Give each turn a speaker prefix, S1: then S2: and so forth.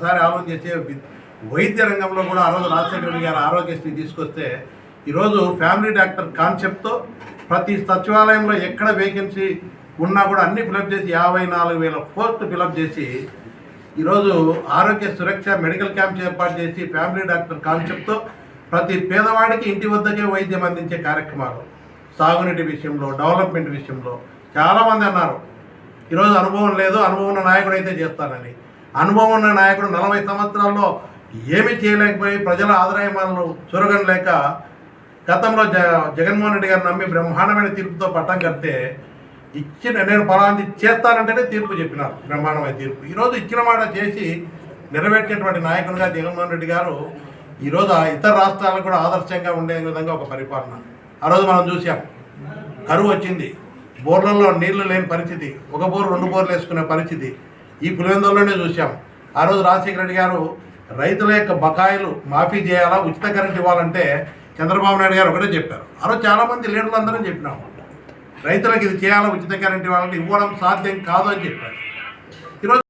S1: ఒకసారి ఆలోచన చేస్తే వైద్య రంగంలో కూడా ఆ రోజు రాజశేఖర గారు ఆరోగ్యశ్రీ తీసుకొస్తే ఈరోజు ఫ్యామిలీ డాక్టర్ కాన్సెప్ట్తో ప్రతి సచివాలయంలో ఎక్కడ వేకెన్సీ ఉన్నా కూడా అన్ని ఫిలప్ చేసి యాభై నాలుగు వేల పోస్ట్ ఫిలప్ చేసి ఈరోజు ఆరోగ్య సురక్ష మెడికల్ క్యాంప్స్ ఏర్పాటు చేసి ఫ్యామిలీ డాక్టర్ కాన్సెప్ట్తో ప్రతి పేదవాడికి ఇంటి వద్దకే వైద్యం అందించే కార్యక్రమాలు. సాగునీటి విషయంలో డెవలప్మెంట్ విషయంలో చాలామంది అన్నారు. ఈరోజు అనుభవం లేదు అనుభవం ఉన్న నాయకుడు అయితే చేస్తానని. అనుభవం ఉన్న నాయకుడు నలభై సంవత్సరాల్లో ఏమీ చేయలేకపోయి ప్రజల ఆదాయమాలను చురగనలేక గతంలో జ జగన్మోహన్ రెడ్డి గారు నమ్మి బ్రహ్మాండమైన తీర్పుతో పట్టం కడితే ఇచ్చిన నేను ఫలాంటి చేస్తానంటేనే తీర్పు చెప్పినారు. బ్రహ్మాండమైన తీర్పు. ఈరోజు ఇచ్చిన మాట చేసి నెరవేర్చేటువంటి నాయకునిగా జగన్మోహన్ రెడ్డి గారు ఈరోజు ఇతర రాష్ట్రాలకు కూడా ఆదర్శంగా ఉండే విధంగా ఒక పరిపాలన. ఆ రోజు మనం చూసాం కరువు వచ్చింది. బోర్లలో నీళ్ళు లేని పరిస్థితి. ఒక బోర్ రెండు బోర్లు వేసుకునే పరిస్థితి. ఈ పులివెందుల్లోనే చూసాం ఆ రోజు రాజశేఖర రెడ్డి గారు రైతుల యొక్క బకాయిలు మాఫీ చేయాలా ఉచిత కరెంట్ ఇవ్వాలంటే చంద్రబాబు నాయుడు గారు ఒకటే చెప్పారు. ఆ రోజు చాలామంది లీడర్లు అందరం చెప్పినాం. రైతులకు ఇది చేయాలా ఉచిత కరెంట్ ఇవ్వాలంటే ఇవ్వడం సాధ్యం కాదు అని చెప్పారు. ఈరోజు